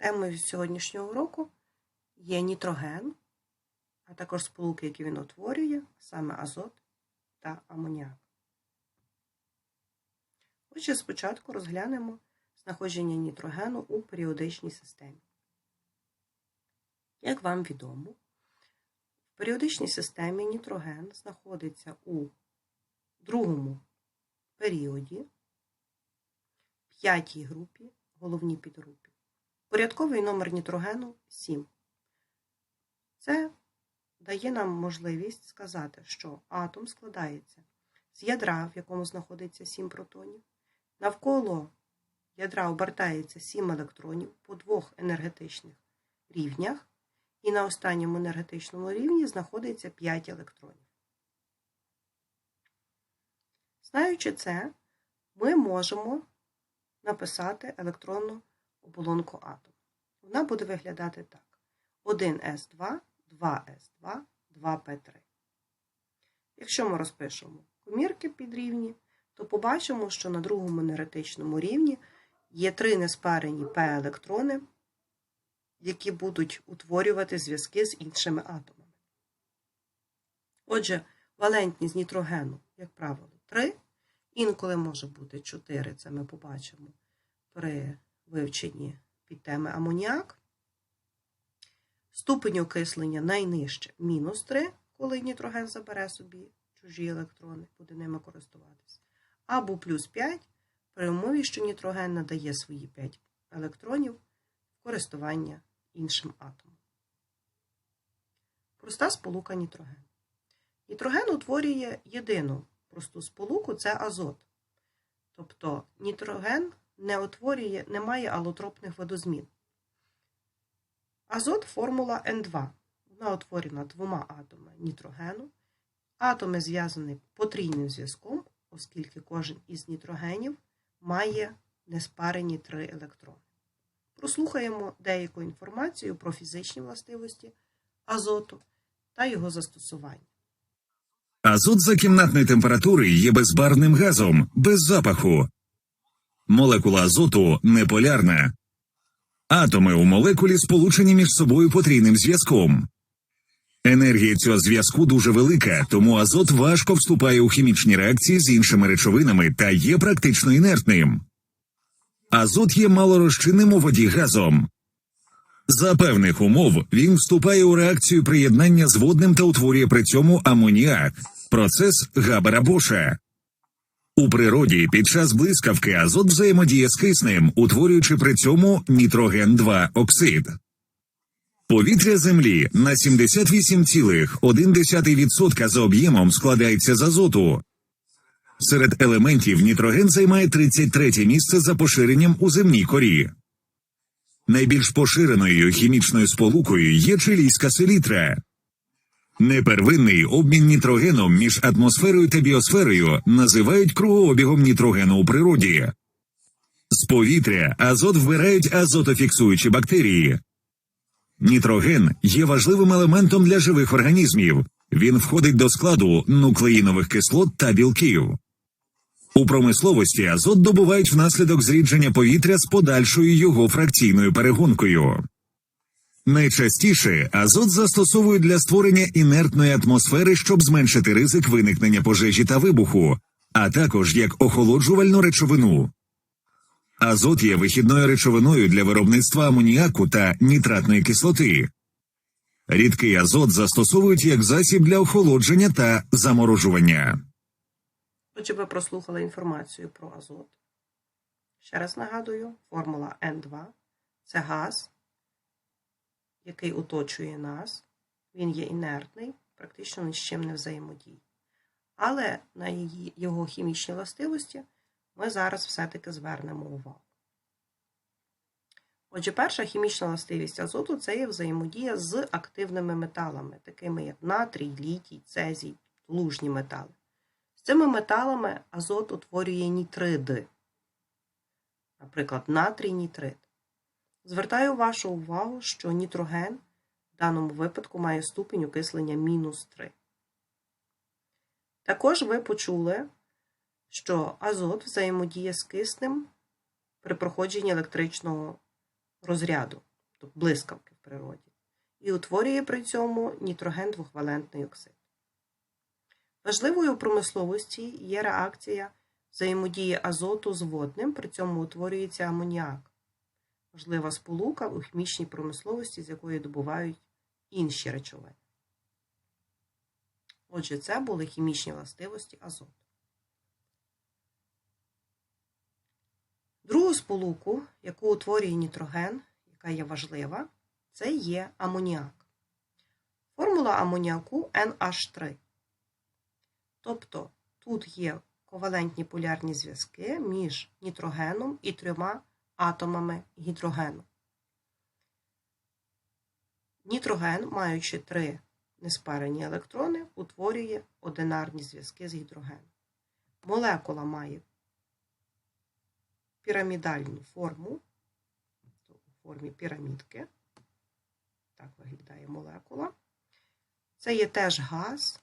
Темою сьогоднішнього уроку є нітроген, а також сполуки, які він утворює, саме азот та амоніак. Отже, спочатку розглянемо знаходження нітрогену у періодичній системі. Як вам відомо, в періодичній системі нітроген знаходиться у другому періоді, п'ятій групі, головній підгрупі. Порядковий номер нітрогену 7. Це дає нам можливість сказати, що атом складається з ядра, в якому знаходиться 7 протонів. Навколо ядра обертається 7 електронів по двох енергетичних рівнях, і на останньому енергетичному рівні знаходиться 5 електронів. Знаючи це, ми можемо написати електронну оболонку атому. Вона буде виглядати так: 1С2, 2С2, 2П3. Якщо ми розпишемо комірки під рівні, то побачимо, що на другому енергетичному рівні є три неспарені П-електрони, які будуть утворювати зв'язки з іншими атомами. Отже, валентність нітрогену, як правило, 3. Інколи може бути 4, це ми побачимо при вивченні під теми амоніак. Ступень окислення найнижче мінус 3, коли нітроген забере собі чужі електрони, буде ними користуватися. Або плюс 5 при умові, що нітроген надає свої 5 електронів користування іншим атомом. Проста сполука нітроген. Нітроген утворює єдину просту сполуку це азот. Тобто нітроген не утворює, не має алотропних водозмін. Азот формула N2. Вона утворена двома атомами нітрогену. Атоми зв'язані потрійним зв'язком, оскільки кожен із нітрогенів має неспарені три електрони. Прослухаємо деяку інформацію про фізичні властивості азоту та його застосування. Азот за кімнатної температури є безбарвним газом, без запаху. Молекула азоту неполярна. Атоми у молекулі сполучені між собою потрійним зв'язком. Енергія цього зв'язку дуже велика, тому азот важко вступає у хімічні реакції з іншими речовинами та є практично інертним. Азот є малорозчинним у воді газом. За певних умов він вступає у реакцію приєднання з водним та утворює при цьому амоніак, процес Габера Боша. У природі під час блискавки азот взаємодіє з киснем, утворюючи при цьому нітроген 2 оксид. Повітря Землі на 78,1% за об'ємом складається з азоту. Серед елементів нітроген займає 33 місце за поширенням у земній корі. Найбільш поширеною хімічною сполукою є чилійська селітра. Непервинний обмін нітрогеном між атмосферою та біосферою називають кругообігом нітрогену у природі. З повітря азот вбирають азотофіксуючі бактерії. Нітроген є важливим елементом для живих організмів. Він входить до складу нуклеїнових кислот та білків. У промисловості азот добувають внаслідок зрідження повітря з подальшою його фракційною перегонкою. Найчастіше азот застосовують для створення інертної атмосфери, щоб зменшити ризик виникнення пожежі та вибуху, а також як охолоджувальну речовину. Азот є вихідною речовиною для виробництва амоніаку та нітратної кислоти. Рідкий азот застосовують як засіб для охолодження та заморожування. Отже, ви прослухали інформацію про азот. Ще раз нагадую, формула N2 це газ, який оточує нас. Він є інертний, практично ні з чим не взаємодіє. Але на її, його хімічні властивості ми зараз все-таки звернемо увагу. Отже, перша хімічна властивість азоту це є взаємодія з активними металами, такими як натрій, літій, цезій, лужні метали. З цими металами азот утворює нітриди, наприклад, натрій нітрид. Звертаю вашу увагу, що нітроген в даному випадку має ступінь окислення мінус 3. Також ви почули, що азот взаємодіє з киснем при проходженні електричного розряду. тобто блискавки в природі, і утворює при цьому нітроген двохвалентний оксид. Важливою у промисловості є реакція взаємодії азоту з водним, при цьому утворюється амоніак. Важлива сполука у хімічній промисловості, з якої добувають інші речовини. Отже, це були хімічні властивості азоту. Другу сполуку, яку утворює нітроген, яка є важлива, це є амоніак. Формула амоніаку NH3. Тобто тут є ковалентні полярні зв'язки між нітрогеном і трьома атомами гідрогену. Нітроген, маючи три неспарені електрони, утворює одинарні зв'язки з гідрогеном. Молекула має пірамідальну форму, у формі пірамідки. Так виглядає молекула. Це є теж газ,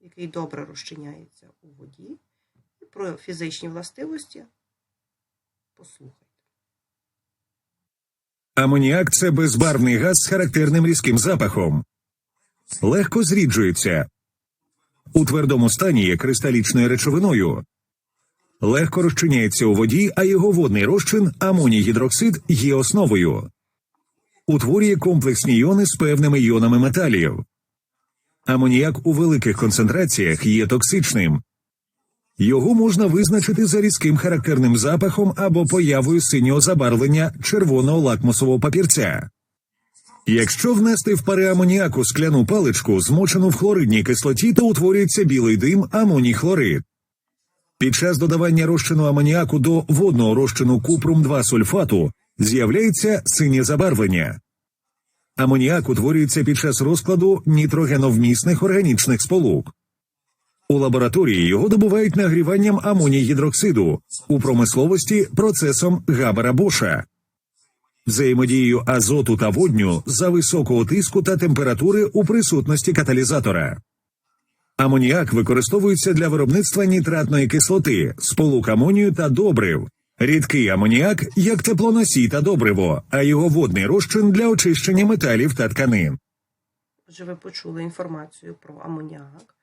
який добре розчиняється у воді. І про фізичні властивості послухайте. Амоніак це безбарвний газ з характерним різким запахом. Легко зріджується. У твердому стані є кристалічною речовиною. Легко розчиняється у воді, а його водний розчин амоній гідроксид є основою. Утворює комплексні іони з певними іонами металів. Амоніак у великих концентраціях є токсичним. Його можна визначити за різким характерним запахом або появою синього забарвлення червоного лакмусового папірця. Якщо внести в пари амоніаку скляну паличку, змочену в хлоридній кислоті, то утворюється білий дим амоній хлорид. Під час додавання розчину амоніаку до водного розчину купрум 2 сульфату з'являється синє забарвлення. Амоніак утворюється під час розкладу нітрогеновмісних органічних сполук. У лабораторії його добувають нагріванням амоній гідроксиду, у промисловості процесом Габера Боша, взаємодією азоту та водню за високого тиску та температури у присутності каталізатора. Амоніак використовується для виробництва нітратної кислоти, сполук амонію та добрив. Рідкий амоніак як теплоносій та добриво, а його водний розчин для очищення металів та тканин. Отже, ви почули інформацію про амоніак,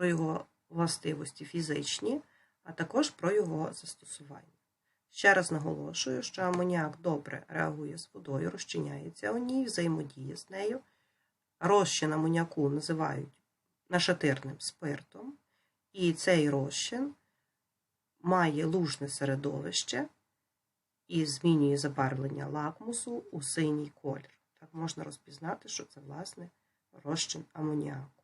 про його властивості фізичні, а також про його застосування. Ще раз наголошую, що амоніак добре реагує з водою, розчиняється у ній, взаємодіє з нею. Розчин амоніаку називають нашатирним спиртом, і цей розчин має лужне середовище і змінює забарвлення лакмусу у синій колір. Так можна розпізнати, що це, власне, розчин амоніаку.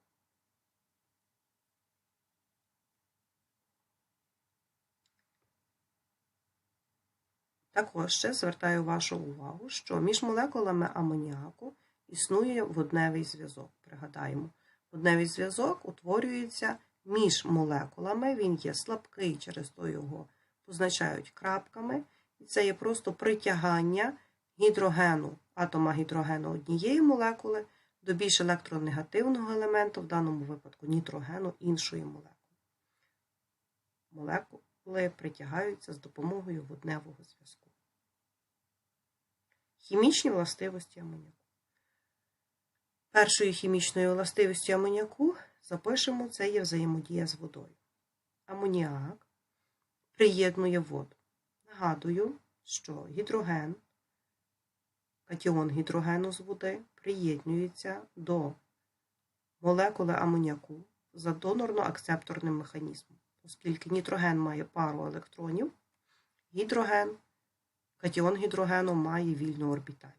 Також ще звертаю вашу увагу, що між молекулами амоніаку існує водневий зв'язок. Пригадаємо, водневий зв'язок утворюється між молекулами, він є слабкий, через то його позначають крапками, і це є просто притягання гідрогену, атома гідрогену однієї молекули до більш електронегативного елементу, в даному випадку нітрогену іншої молекули. Молекули притягаються з допомогою водневого зв'язку. Хімічні властивості амоніаку. Першою хімічною властивістю амоніаку запишемо це є взаємодія з водою. Амоніак приєднує воду. Нагадую, що гідроген, катіон гідрогену з води приєднується до молекули амоніаку за донорно-акцепторним механізмом, оскільки нітроген має пару електронів, гідроген, катіон гідрогену має вільну орбіталь.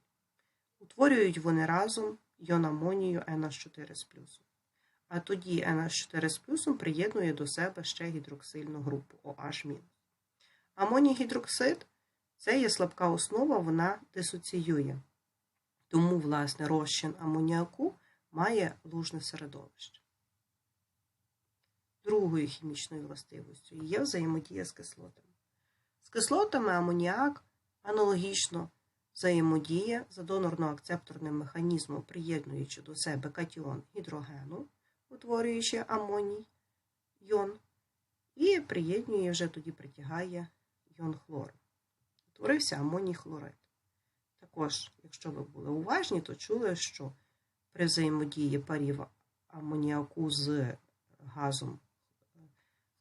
Утворюють вони разом йон амонію NH4 з. А тоді NH4 з плюсом приєднує до себе ще гідроксильну групу OH-. Амоній гідроксид це є слабка основа, вона дисоціює. Тому, власне, розчин амоніаку має лужне середовище. Другою хімічною властивістю є взаємодія з кислотами. З кислотами амоніак аналогічно взаємодіє за донорно-акцепторним механізмом, приєднуючи до себе катіон гідрогену, утворюючи амоній йон, і приєднує вже тоді притягає йон хлору. Утворився амоній хлорид. Також, якщо ви були уважні, то чули, що при взаємодії парів амоніаку з газом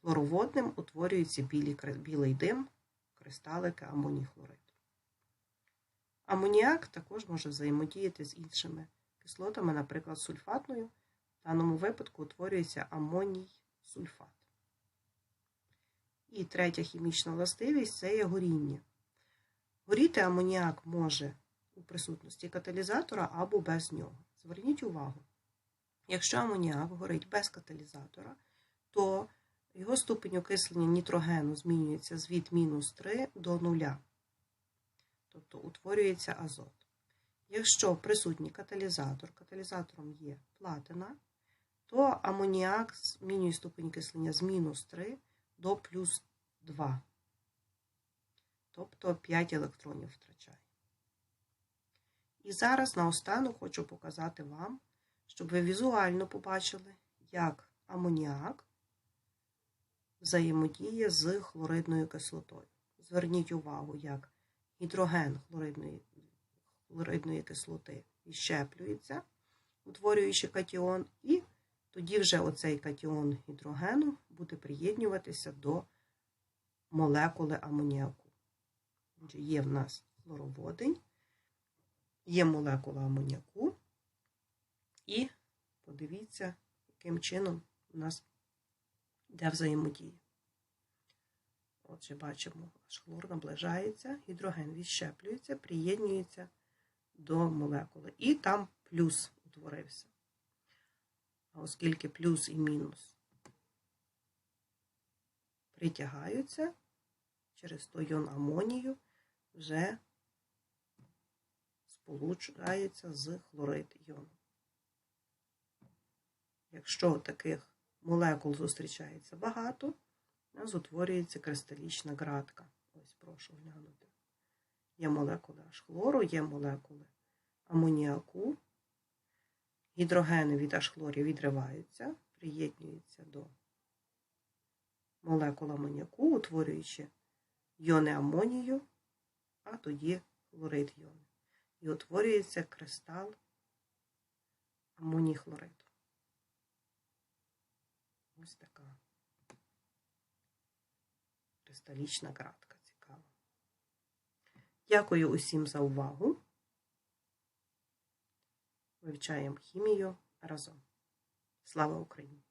хлороводним утворюється білий дим, кристалики амонійхлориду. Амоніак також може взаємодіяти з іншими кислотами, наприклад, сульфатною. В даному випадку утворюється амоній сульфат. І третя хімічна властивість це є горіння. Горіти амоніак може у присутності каталізатора або без нього. Зверніть увагу, якщо амоніак горить без каталізатора, то його ступень окислення нітрогену змінюється з від мінус 3 до 0. Тобто утворюється азот. Якщо присутній каталізатор, каталізатором є платина, то амоніак змінює ступень окислення з мінус 3 до плюс 2. Тобто 5 електронів втрачає. І зараз наостанок хочу показати вам, щоб ви візуально побачили, як амоніак взаємодіє з хлоридною кислотою. Зверніть увагу, як гідроген хлоридної, хлоридної кислоти відщеплюється, утворюючи катіон, і тоді вже оцей катіон гідрогену буде приєднюватися до молекули амоніаку. Отже, Є в нас хлороводень, є молекула амоніаку, і подивіться, яким чином у нас йде взаємодія. Отже, бачимо, аж хлор наближається, гідроген відщеплюється, приєднюється до молекули. І там плюс утворився. А оскільки плюс і мінус притягаються, через той йон амонію вже сполучається з хлорид йону. Якщо таких молекул зустрічається багато, у нас утворюється кристалічна ґратка. Ось прошу глянути. Є молекули аж хлору, є молекули амоніаку. Гідрогени від аж хлорів відриваються, приєднуються до молекул амоніаку, утворюючи йони амонію, а тоді хлорид йони. І утворюється кристал амоній-хлориду. Ось така кристалічна кратка цікава. Дякую усім за увагу. Вивчаємо хімію разом. Слава Україні!